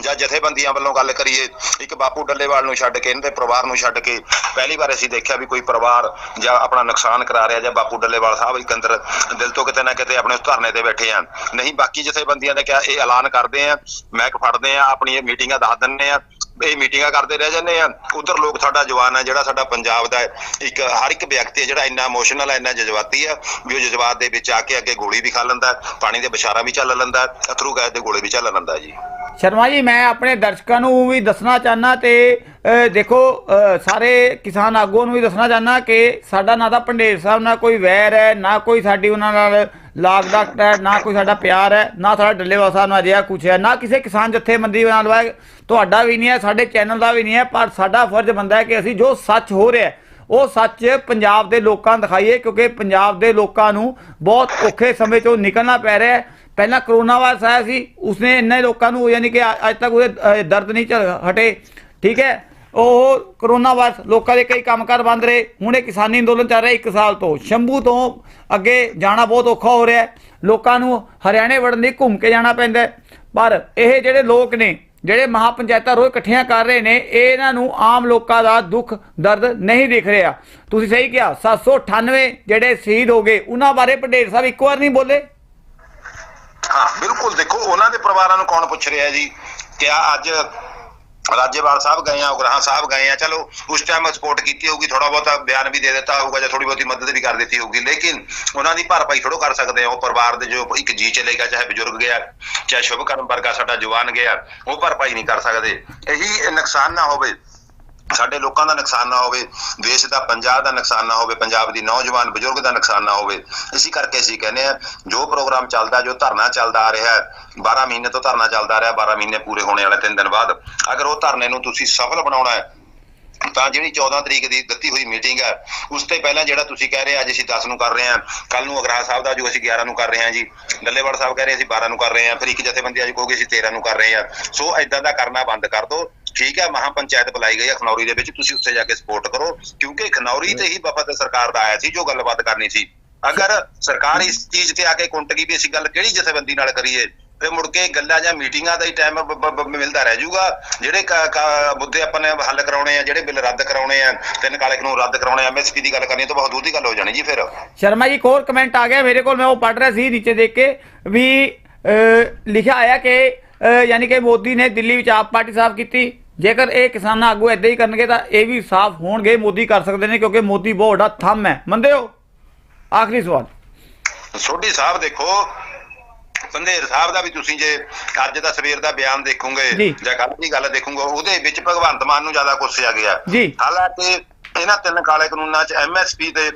ਜਾਂ ਜਥੇਬੰਦੀਆਂ ਵੱਲੋਂ ਗੱਲ ਕਰੀਏ, ਇੱਕ ਬਾਪੂ ਡੱਲੇਵਾਲ ਨੂੰ ਛੱਡ ਕੇ ਇਹਨਾਂ ਦੇ ਪਰਿਵਾਰ ਨੂੰ ਛੱਡ ਕੇ, ਪਹਿਲੀ ਵਾਰ ਅਸੀਂ ਦੇਖਿਆ ਵੀ ਕੋਈ ਪਰਿਵਾਰ ਜਾਂ ਆਪਣਾ ਨੁਕਸਾਨ ਕਰਾ ਰਿਹਾ, ਜਾਂ ਬਾਪੂ ਡੱਲੇਵਾਲ ਸਾਹਿਬ ਇੱਕ ਅੰਦਰ ਦਿਲ ਤੋਂ ਕਿਤੇ ਨਾ ਕਿਤੇ ਆਪਣੇ ਉਸ ਧਰਨੇ ਤੇ ਬੈਠੇ ਆ। ਨਹੀਂ, ਬਾਕੀ ਜਥੇਬੰਦੀਆਂ ਨੇ ਕਿਹਾ, ਇਹ ਐਲਾਨ ਕਰਦੇ ਆ ਮੈਕ ਫੜਦੇ ਆ, ਆਪਣੀ ਇਹ ਮੀਟਿੰਗਾਂ ਦੱਸ ਦਿੰਨੇ ਆ। ਇਹ ਮੀਟਿੰਗਾਂ ਕਰਦੇ ਰਹਿ ਜਾਂਦੇ ਆ। ਉਧਰ ਲੋਕ ਸਾਡਾ ਜਵਾਨ ਹੈ ਜਿਹੜਾ ਸਾਡਾ ਪੰਜਾਬ ਦਾ ਇੱਕ ਹਰ ਇੱਕ ਵਿਅਕਤੀ ਹੈ ਜਿਹੜਾ ਇੰਨਾ ਇਮੋਸ਼ਨਲ ਹੈ ਇੰਨਾ ਜਜ਼ਬਾਤੀ ਆ, ਵੀ ਉਹ ਜਜ਼ਬਾਤ ਦੇ ਵਿੱਚ ਆ ਕੇ ਅੱਗੇ ਗੋਲੀ ਵੀ ਖਾ ਲੈਂਦਾ, ਪਾਣੀ ਦੇ ਬਸ਼ਾਰਾ ਵੀ ਚੱਲ ਲੈਂਦਾ, ਅਥਰੂ ਗੈਸ ਦੇ ਗੋਲੇ ਵੀ ਚੱਲ ਲੈਂਦਾ ਜੀ। ਸ਼ਰਮਾ ਜੀ, ਮੈਂ ਆਪਣੇ ਦਰਸ਼ਕਾਂ ਨੂੰ ਵੀ ਦੱਸਣਾ ਚਾਹਨਾ ਤੇ ਦੇਖੋ ਸਾਰੇ ਕਿਸਾਨ ਆਗੂਆਂ ਨੂੰ ਵੀ ਦੱਸਣਾ ਚਾਹਨਾ ਕਿ ਸਾਡਾ ਨਾ ਤਾਂ ਪੰਡੇਰ ਸਾਹਿਬ ਨਾਲ ਕੋਈ ਵੈਰ ਹੈ, ਨਾ ਕੋਈ ਸਾਡੀ ਉਹਨਾਂ ਨਾਲ ਲਾਗ ਡਾਕਟ ਹੈ, ਨਾ ਕੋਈ ਸਾਡਾ ਪਿਆਰ ਹੈ, ਨਾ ਸਾਡਾ ਡੱਲੇਵਾਲ ਸਾਹਿਬ ਨਾਲ ਅਜਿਹਾ ਕੁਛ ਹੈ, ਨਾ ਕਿਸੇ ਕਿਸਾਨ ਜਥੇਬੰਦੀ ਨਾਲ ਹੈ। ਤੁਹਾਡਾ ਵੀ ਨਹੀਂ ਹੈ, ਸਾਡੇ ਚੈਨਲ ਦਾ ਵੀ ਨਹੀਂ ਹੈ, ਪਰ ਸਾਡਾ ਫਰਜ਼ ਬੰਦਾ ਹੈ ਕਿ ਅਸੀਂ ਜੋ ਸੱਚ ਹੋ ਰਿਹਾ ਹੈ, ਉਹ ਸੱਚ ਪੰਜਾਬ ਦੇ ਲੋਕਾਂ ਦਿਖਾਈਏ, ਕਿਉਂਕਿ ਪੰਜਾਬ ਦੇ ਲੋਕਾਂ ਨੂੰ ਬਹੁਤ ਔਖੇ ਸਮੇਂ ਚੋਂ ਨਿਕਲਣਾ ਪੈ ਰਿਹਾ ਹੈ। ਪਹਿਲਾਂ ਕਰੋਨਾ ਵਾਇਰਸ ਆਇਆ ਸੀ, ਉਸਨੇ ਇੰਨੇ ਲੋਕਾਂ ਨੂੰ ਯਾਨੀ ਕਿ ਅੱਜ ਤੱਕ ਉਹਦੇ ਦਰਦ ਨਹੀਂ ਝੱਲ- ਹਟੇ, ਠੀਕ ਹੈ? ਉਹ ਕਰੋਨਾ ਵਾਇਰਸ ਲੋਕਾਂ ਦੇ ਕਈ ਕੰਮਕਾਰ ਬੰਦ ਰਹੇ, ਹੁਣ ਇਹ ਕਿਸਾਨੀ ਅੰਦੋਲਨ ਚੱਲ ਰਿਹਾ 1 ਸਾਲ ਤੋਂ। ਸ਼ੰਭੂ ਤੋਂ ਅੱਗੇ ਜਾਣਾ ਬਹੁਤ ਔਖਾ ਹੋ ਰਿਹਾ ਲੋਕਾਂ ਨੂੰ ਹਰਿਆਣੇ ਵੜਨ ਲਈ ਘੁੰਮ ਕੇ ਜਾਣਾ ਪੈਂਦਾ ਪਰ ਇਹ ਜਿਹੜੇ ਲੋਕ ਨੇ, ਜਿਹੜੇ ਮਹਾ ਪੰਚਾਇਤਾਂ ਰੋਜ਼ ਇਕੱਠੀਆਂ ਕਰ ਰਹੇ ਨੇ, ਇਹ ਇਹਨਾਂ ਨੂੰ ਆਮ ਲੋਕਾਂ ਦਾ ਦੁੱਖ, ਦਰਦ ਨਹੀਂ ਦਿਖ ਰਿਹਾ। ਤੁਸੀਂ ਸਹੀ ਕਿਹਾ 798 ਜਿਹੜੇ ਸ਼ਹੀਦ ਹੋ ਗਏ, ਉਹਨਾਂ ਬਾਰੇ ਪੰਡੇਰ ਸਾਹਿਬ ਇੱਕ ਵਾਰ ਨਹੀਂ ਬੋਲੇ। ਹਾਂ, ਬਿਲਕੁਲ ਦੇਖੋ, ਉਹਨਾਂ ਦੇ ਪਰਿਵਾਰਾਂ ਨੂੰ ਕੌਣ ਪੁੱਛ ਰਿਹਾ ਜੀ? ਕਿ ਅੱਜ ਰਾਜੇਵਾਲ ਸਾਹਿਬ ਗਏ ਆ, ਉਗਰਾਹਾਂ ਸਾਹਿਬ ਗਏ ਆ, ਚਲੋ, ਉਸ ਟਾਈਮ ਸਪੋਰਟ ਕੀਤੀ ਹੋਊਗੀ ਥੋੜਾ ਬਹੁਤਾ ਬਿਆਨ ਵੀ ਦੇ ਦਿੱਤਾ ਹੋਊਗਾ ਜਾਂ ਥੋੜੀ ਬਹੁਤੀ ਮਦਦ ਵੀ ਕਰ ਦਿੱਤੀ ਹੋਊਗੀ, ਲੇਕਿਨ ਉਹਨਾਂ ਦੀ ਭਰਪਾਈ ਥੋੜੋ ਕਰ ਸਕਦੇ ਆ, ਉਹ ਪਰਿਵਾਰ ਦੇ ਜੋ ਇੱਕ ਜੀ ਗਿਆ, ਚਾਹੇ ਬਜ਼ੁਰਗ ਗਿਆ, ਚਾਹੇ ਸ਼ੁਭਕਰਮ ਵਰਗਾ ਸਾਡਾ ਜਵਾਨ ਗਿਆ, ਉਹ ਭਰਪਾਈ ਨਹੀਂ ਕਰ ਸਕਦੇ। ਇਹੀ ਨੁਕਸਾਨ ਨਾ ਹੋਵੇ। ਸਾਡੇ ਲੋਕਾਂ ਦਾ ਨੁਕਸਾਨ ਨਾ ਹੋਵੇ, ਦੇਸ਼ ਦਾ, ਪੰਜਾਬ ਦਾ ਨੁਕਸਾਨ ਨਾ ਹੋਵੇ, ਪੰਜਾਬ ਦੀ ਨੌਜਵਾਨ, ਬਜ਼ੁਰਗ ਦਾ ਨੁਕਸਾਨ ਨਾ ਹੋਵੇ, ਇਸੇ ਕਰਕੇ ਅਸੀਂ ਕਹਿੰਦੇ ਆ ਜੋ ਪ੍ਰੋਗਰਾਮ ਚੱਲਦਾ, ਜੋ ਧਰਨਾ ਚੱਲਦਾ ਆ ਰਿਹਾ ਹੈ 12 ਮਹੀਨੇ ਤੋਂ ਧਰਨਾ ਚੱਲਦਾ ਆ ਰਿਹਾ 12 ਮਹੀਨੇ ਪੂਰੇ ਹੋਣੇ ਵਾਲੇ 3 ਦਿਨ ਬਾਅਦ, ਅਗਰ ਉਹ ਧਰਨੇ ਨੂੰ ਤੁਸੀਂ ਸਫਲ ਬਣਾਉਣਾ ਹੈ, ਤਾਂ ਜਿਹੜੀ 14 ਤਰੀਕ ਦੀ ਦਿੱਤੀ ਹੋਈ ਮੀਟਿੰਗ ਹੈ, ਉਸ 'ਤੇ ਪਹਿਲਾਂ ਜਿਹੜਾ ਤੁਸੀਂ ਕਹਿ ਰਹੇ ਅੱਜ ਅਸੀਂ 10 ਨੂੰ ਕਰ ਰਹੇ ਹਾਂ ਕੱਲ ਨੂੰ ਅਗਰਾ ਸਾਹਿਬ ਦਾ, ਜੋ ਅਸੀਂ 11 ਨੂੰ ਕਰ ਰਹੇ ਹਾਂ ਜੀ, ਡੱਲੇਵਾਲ ਸਾਹਿਬ ਕਹਿ ਰਹੇ ਅਸੀਂ 12 ਨੂੰ ਕਰ ਰਹੇ ਹਾਂ, ਫਿਰ ਇੱਕ ਜਥੇਬੰਦੀ ਅੱਜ ਕਹੋਗੇ ਅਸੀਂ 13 ਨੂੰ ਕਰ ਰਹੇ ਹਾਂ, ਸੋ ਐਦਾਂ ਦਾ ਕਰਨਾ ਬੰਦ ਕਰ ਦਿਓ ਠੀਕ ਹੈ ਮਹਾ ਪੰਚਾਇਤ ਬੁਲਾਈ ਗਈ ਹੈ ਖਨੌਰੀ ਦੇ ਵਿੱਚ ਤੁਸੀਂ ਉੱਥੇ ਜਾ ਕੇ ਸਪੋਰਟ ਕਰੋ ਕਿਉਂਕਿ ਖਨੌਰੀ ਤੇ ਹੀ ਵਫਦ ਸਰਕਾਰ ਦਾ ਆਇਆ ਸੀ ਜੋ ਗੱਲਬਾਤ ਕਰਨੀ ਸੀ। ਅਗਰ ਸਰਕਾਰ ਇਸ ਚੀਜ਼ ਤੇ ਆ ਕੇ ਕੁੰਟ ਵੀ ਅਸੀਂ ਗੱਲ ਕਿਹੜੀ ਜਥੇਬੰਦੀ ਨਾਲ ਕਰੀਏ ਤੇ ਮੁੜ ਕੇ ਗੱਲਾਂ ਜਾਂ ਮੀਟਿੰਗਾਂ ਦਾ ਹੀ ਟਾਈਮ ਮਿਲਦਾ ਰਹਿ ਜਾਊਗਾ। ਜਿਹੜੇ ਮੁੱਦੇ ਆਪਾਂ ਨੇ ਹੱਲ ਕਰਾਉਣੇ ਆ ਜਿਹੜੇ ਬਿੱਲ ਰੱਦ ਕਰਾਉਣੇ ਆ ਤਿੰਨ ਕਾਲੇ ਕਾਨੂੰਨ ਰੱਦ ਕਰਾਉਣੇ ਆ ਐਮਐਸਪੀ ਦੀ ਗੱਲ ਕਰਨੀ ਤਾਂ ਬਹੁਤ ਦੂਰ ਦੀ ਗੱਲ ਹੋ ਜਾਣੀ ਜੀ ਫਿਰ। ਸ਼ਰਮਾ ਜੀ ਇੱਕ ਹੋਰ ਕਮੈਂਟ ਆ ਗਿਆ ਮੇਰੇ ਕੋਲ ਮੈਂ ਉਹ ਪੜ੍ਹ ਰਿਹਾ ਸੀ ਨੀਚੇ ਦੇਖ ਕੇ ਵੀ ਅਹ, ਲਿਖਿਆ ਆਇਆ ਕਿ ਯਾਨੀ ਕਿ ਮੋਦੀ ਨੇ ਦਿੱਲੀ ਵਿੱਚ ਆਪ ਪਾਰਟੀ ਸਾਫ਼ ਕੀਤੀ। ਜੇਕਰ ਇਹ ਕਿਸਾਨਾਂ ਆਗੂ ਏਦਾਂ ਹੀ ਕਰਨਗੇ ਤਾਂ ਇਹ ਵੀ ਸਾਫ਼ ਹੋਣਗੇ ਮੋਦੀ ਕਰ ਸਕਦੇ ਨੇ ਕਿਉਂਕਿ ਮੋਦੀ ਬਹੁਤ ਵੱਡਾ ਥੰਮ ਹੈ ਮੰਨਦੇ ਹੋ ਆਖਰੀ ਸਵਾਲ ਸੋਢੀ ਸਾਹਿਬ ਦੇਖੋ ਪੰਧੇਰ ਸਾਹਿਬ ਦਾ ਵੀ ਤੁਸੀਂ ਜੇ ਅੱਜ ਦਾ ਸਵੇਰ ਦਾ ਬਿਆਨ ਦੇਖੋਗੇ ਜੀ। ਕੱਲ ਦੀ ਗੱਲ ਦੇਖੋਗੇ ਉਹਦੇ ਵਿੱਚ ਭਗਵੰਤ ਮਾਨ ਨੂੰ ਜ਼ਿਆਦਾ ਗੁੱਸਿਆ ਗਿਆ ਜੀ। ਹਾਲਾਂਕਿ ਇਹਨਾਂ ਤਿੰਨ ਕਾਲੇ ਕਾਨੂੰਨਾਂ 'ਚ ਐਮਐਸਪੀ ਤੇ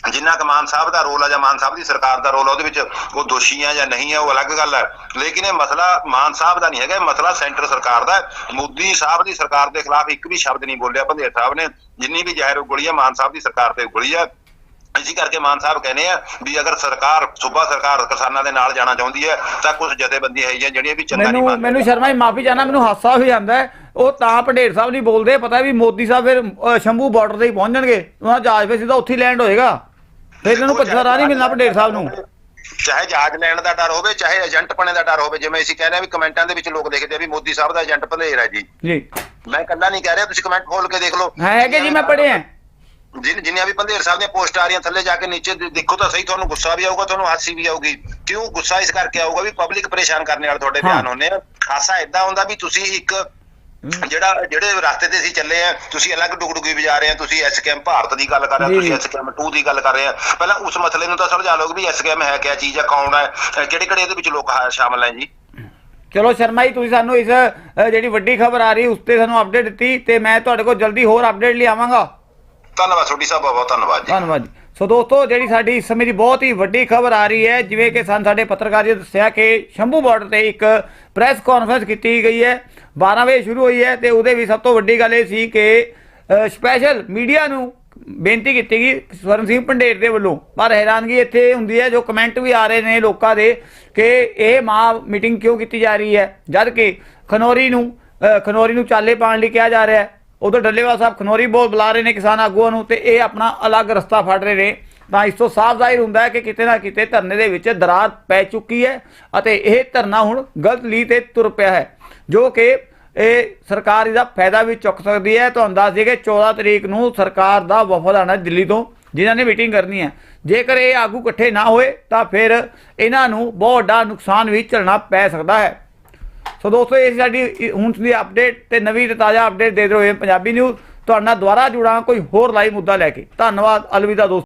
ਜਿੰਨਾ ਕੁ ਮਾਨ ਸਾਹਿਬ ਦਾ ਰੋਲ ਆ ਜਾਂ ਮਾਨ ਸਾਹਿਬ ਦੀ ਸਰਕਾਰ ਦਾ ਰੋਲ ਆ ਉਹਦੇ ਵਿੱਚ ਉਹ ਦੋਸ਼ੀ ਆ ਜਾਂ ਨਹੀਂ ਆ ਉਹ ਅਲੱਗ ਗੱਲ ਹੈ ਲੇਕਿਨ ਇਹ ਮਸਲਾ ਮਾਨ ਸਾਹਿਬ ਦਾ ਨਹੀਂ ਹੈਗਾ ਇਹ ਮਸਲਾ ਸੈਂਟਰ ਸਰਕਾਰ ਦਾ ਹੈ। ਮੋਦੀ ਸਾਹਿਬ ਦੀ ਸਰਕਾਰ ਦੇ ਖਿਲਾਫ ਇੱਕ ਵੀ ਸ਼ਬਦ ਨਹੀਂ ਬੋਲਿਆ ਭੰਦੇਰ ਸਾਹਿਬ ਨੇ। ਜਿੰਨੀ ਵੀ ਜ਼ਾਹਿਰ ਉਗਲੀ ਆ ਮਾਨ ਸਾਹਿਬ ਦੀ ਸਰਕਾਰ ਤੇ ਉਗਲੀ ਆ। ਇਸੇ ਕਰਕੇ ਮਾਨ ਸਾਹਿਬ ਕਹਿੰਦੇ ਆ ਵੀ ਅਗਰ ਸਰਕਾਰ ਸੂਬਾ ਸਰਕਾਰ ਕਿਸਾਨਾਂ ਦੇ ਨਾਲ ਜਾਣਾ ਚਾਹੁੰਦੀ ਹੈ ਤਾਂ ਕੁਝ ਜਥੇਬੰਦੀਆਂ ਹੈਗੀਆਂ ਜਿਹੜੀਆਂ ਵੀ ਚੰਗਾ ਨਹੀਂ ਮੈਨੂੰ ਮੰਨਦੀਆਂ। ਮੈਨੂੰ ਸ਼ਰਮਾ ਜੀ ਮਾਫੀ ਚਾਹਨਾ ਮੈਨੂੰ ਹਾਸਾ ਹੋ ਜਾਂਦਾ ਹੈ। ਉਹ ਤਾਂ ਪੰਡੇਰ ਸਾਹਿਬ ਨਹੀਂ ਬੋਲਦੇ ਪਤਾ ਵੀ ਮੋਦੀ ਸਾਹਿਬ ਫਿਰ ਸ਼ੰਭੂ ਬਾਰਡਰ ਤੇ ਹੀ ਪਹੁੰਚ ਜਾਣਗੇ ਉਹਨਾਂ ਜਹਾਜ਼ ਫਿਰ ਸਿੱਧਾ ਉੱਥੇ ਹੀ ਲੈਂਡ ਹੋਏਗਾ। ਫਿਰ ਇਹਨਾਂ ਨੂੰ ਭੱਜਣਾ ਰਾਹ ਨਹੀਂ ਮਿਲਣਾ ਪੰਡੇਰ ਸਾਹਿਬ ਨੂੰ। ਚਾਹੇ ਜਹਾਜ਼ ਲੈਣ ਦਾ ਡਰ ਹੋਵੇ ਚਾਹੇ ਏਜੰਟ ਬਣੇ ਦਾ ਡਰ ਹੋਵੇ ਜਿਵੇਂ ਅਸੀਂ ਕਹਿੰਦੇ ਆ ਵੀ ਕਮੈਂਟਾਂ ਦੇ ਵਿੱਚ ਲੋਕ ਲਿਖਦੇ ਆ ਵੀ ਮੋਦੀ ਸਾਹਿਬ ਦਾ ਏਜੰਟ ਭੰਦੇਰ ਹੈ ਜੀ। ਜੀ। ਮੈਂ ਇਕੱਲਾ ਨਹੀਂ ਕਹਿ ਰਿਹਾ ਤੁਸੀਂ ਕਮੈਂਟ ਖੋਲ ਕੇ ਦੇਖ ਲਓ। ਹੈਗੇ ਜੀ ਮੈਂ ਪੜ੍ਹਿਆ ਜਿਨ ਜਿੰਨੀਆਂ ਵੀ ਪੰਧੇਰ ਸਾਹਿਬ ਦੀਆਂ ਪੋਸਟ ਆ ਰਹੀਆਂ ਥੱਲੇ ਜਾ ਕੇ ਨੀਚੇ ਦੇਖੋ ਤਾਂ ਸਹੀ ਤੁਹਾਨੂੰ ਗੁੱਸਾ ਵੀ ਆਊਗਾ ਤੁਹਾਨੂੰ ਹਾਸੀ ਵੀ ਆਊਗੀ। ਕਿਉਂ ਗੁੱਸਾ ਇਸ ਕਰਕੇ ਆਊਗਾ ਵੀ ਪਬਲਿਕ ਪਰੇਸ਼ਾਨ ਕਰਨੇ ਵਾਲੇ ਤੁਹਾਡੇ ਹਾਂ। ਬਿਆਨ ਹੁੰਦੇ ਆ। ਹਾਸਾ ਇਦਾਂ ਹੁੰਦਾ ਵੀ ਤੁਸੀਂ ਇੱਕ ਜਿਹੜਾ ਜਿਹੜੇ ਰਸਤੇ ਤੇ ਅਸੀਂ ਚੱਲੇ ਆ ਤੁਸੀਂ ਅਲੱਗ ਡੁਗਡੁਗੀ ਵਜਾ ਰਹੇ ਆ ਤੁਸੀਂ ਐਸਕੇਐਮ ਭਾਰਤ ਦੀ ਗੱਲ ਕਰ ਰਹੇ ਹੋ ਤੁਸੀਂ। ਐਸਕੇਐਮ 2 ਦੀ ਗੱਲ ਕਰ ਰਹੇ ਆ। ਪਹਿਲਾਂ ਉਸ ਮਸਲੇ ਨੂੰ ਤਾਂ ਸਮਝਾ ਲਓ ਵੀ ਐਸਕੇਐਮ ਹੈ ਕਿਆ ਚੀਜ਼ ਹੈ ਕੌਣ ਹੈ ਕਿਹੜੇ ਕਿਹੜੇ ਇਹਦੇ ਵਿੱਚ ਲੋਕ ਸ਼ਾਮਲ ਹੈ ਜੀ? ਚਲੋ ਸ਼ਰਮਾ ਜੀ ਤੁਸੀਂ ਸਾਨੂੰ ਇਸ ਜਿਹੜੀ ਵੱਡੀ ਖਬਰ ਆ ਰਹੀ ਉਸ ਤੇ ਸਾਨੂੰ ਅਪਡੇਟ ਦਿੱਤੀ ਤੇ ਮੈਂ ਤੁਹਾਡੇ ਕੋਲ ਜਲਦੀ ਹੋਰ ਅਪਡੇਟ ਲਈ ਆਵਾਂਗਾ ਧੰਨਵਾਦ ਛੋਟੀ ਸਾਹਿਬ ਬਹੁਤ ਬਹੁਤ ਧੰਨਵਾਦ ਜੀ। ਧੰਨਵਾਦ ਜੀ। ਸੋ ਦੋਸਤੋ, ਜਿਹੜੀ ਸਾਡੀ ਇਸ ਸਮੇਂ ਦੀ ਬਹੁਤ ਹੀ ਵੱਡੀ ਖਬਰ ਆ ਰਹੀ ਹੈ, ਜਿਵੇਂ ਕਿ ਸਾਨੂੰ ਸਾਡੇ ਪੱਤਰਕਾਰ ਜੀ ਨੇ ਦੱਸਿਆ ਕਿ ਸ਼ੰਭੂ ਬਾਰਡਰ ਤੇ ਇੱਕ ਪ੍ਰੈਸ ਕਾਨਫਰੰਸ ਕੀਤੀ ਗਈ ਹੈ। 12 ਵਜੇ ਸ਼ੁਰੂ ਹੋਈ ਹੈ ਤੇ ਉਹਦੇ ਵੀ ਸਭ ਤੋਂ ਵੱਡੀ ਗੱਲ ਇਹ ਸੀ ਕਿ ਸਪੈਸ਼ਲ ਮੀਡੀਆ ਨੂੰ ਬੇਨਤੀ ਕੀਤੀ ਗਈ ਸਵਰਨ ਸਿੰਘ ਪੰਡੇਰ ਦੇ ਵੱਲੋਂ। ਪਰ ਹੈਰਾਨਗੀ ਇੱਥੇ ਹੁੰਦੀ ਹੈ, ਜੋ ਕਮੈਂਟ ਵੀ ਆ ਰਹੇ ਨੇ ਲੋਕਾਂ ਦੇ, ਕਿ ਇਹ ਮਾਂ ਮੀਟਿੰਗ ਕਿਉਂ ਕੀਤੀ ਜਾ ਰਹੀ ਹੈ? ਜਦ ਕਿ ਖਨੌਰੀ ਨੂੰ ਖਨੌਰੀ ਨੂੰ ਚਾਲੇ ਪਾਉਣ ਲਈ ਕਿਹਾ ਜਾ ਰਿਹਾ ਹੈ। ਉਧਰ ਡੱਲੇਵਾਲ ਸਾਹਿਬ ਖਨੌਰੀ ਬਹੁਤ ਬੁਲਾ ਰਹੇ ਨੇ ਕਿਸਾਨ ਆਗੂਆਂ ਨੂੰ ਤੇ ਇਹ ਆਪਣਾ ਅਲੱਗ ਰਸਤਾ ਫੜ ਰਹੇ ਨੇ। ਤਾਂ ਇਸ ਤੋਂ ਸਾਫ਼ ਜ਼ਾਹਿਰ ਹੁੰਦਾ ਹੈ ਕਿ ਕਿਤੇ ਨਾ ਕਿਤੇ ਧਰਨੇ ਦੇ ਵਿੱਚ ਦਰਾਰ ਪੈ ਚੁੱਕੀ ਹੈ ਅਤੇ ਇਹ ਧਰਨਾ ਹੁਣ ਗਲਤ ਲੀ ਤੇ ਤੁਰ ਪਿਆ ਹੈ, ਜੋ ਕਿ ਇਹ ਸਰਕਾਰ ਇਹਦਾ ਫਾਇਦਾ ਵੀ ਚੁੱਕ ਸਕਦੀ ਹੈ। ਤੁਹਾਨੂੰ ਦੱਸ ਦਈਏ ਕਿ 14 ਤਰੀਕ ਨੂੰ ਸਰਕਾਰ ਦਾ ਵਫਦ ਆਣਾ ਦਿੱਲੀ ਤੋਂ, ਜਿਨ੍ਹਾਂ ਨੇ ਮੀਟਿੰਗ ਕਰਨੀ ਹੈ। ਜੇਕਰ ਇਹ ਆਗੂ ਇਕੱਠੇ ਨਾ ਹੋਏ ਤਾਂ ਫਿਰ ਇਹਨਾਂ ਨੂੰ ਬਹੁਤ ਵੱਡਾ ਨੁਕਸਾਨ ਵੀ ਝੱਲਣਾ ਪੈ ਸਕਦਾ ਹੈ। ਸੋ ਦੋਸਤੋ, ਇਹ ਸਾਡੀ ਹੁਣ ਦੀ ਅਪਡੇਟ ਤੇ ਨਵੀਂ ਤੇ ਤਾਜ਼ਾ ਅਪਡੇਟ ਦੇ ਰਹੇ ਹੋ ਪੰਜਾਬੀ ਨਿਊਜ਼ ਤੁਹਾਡਾ ਨਾਲ ਦੁਬਾਰਾ ਜੁੜਾਂ ਕੋਈ ਹੋਰ ਲਾਈਵ ਮੁੱਦਾ ਲੈ ਕੇ। ਧੰਨਵਾਦ, ਅਲਵਿਦਾ ਦੋਸਤੋ।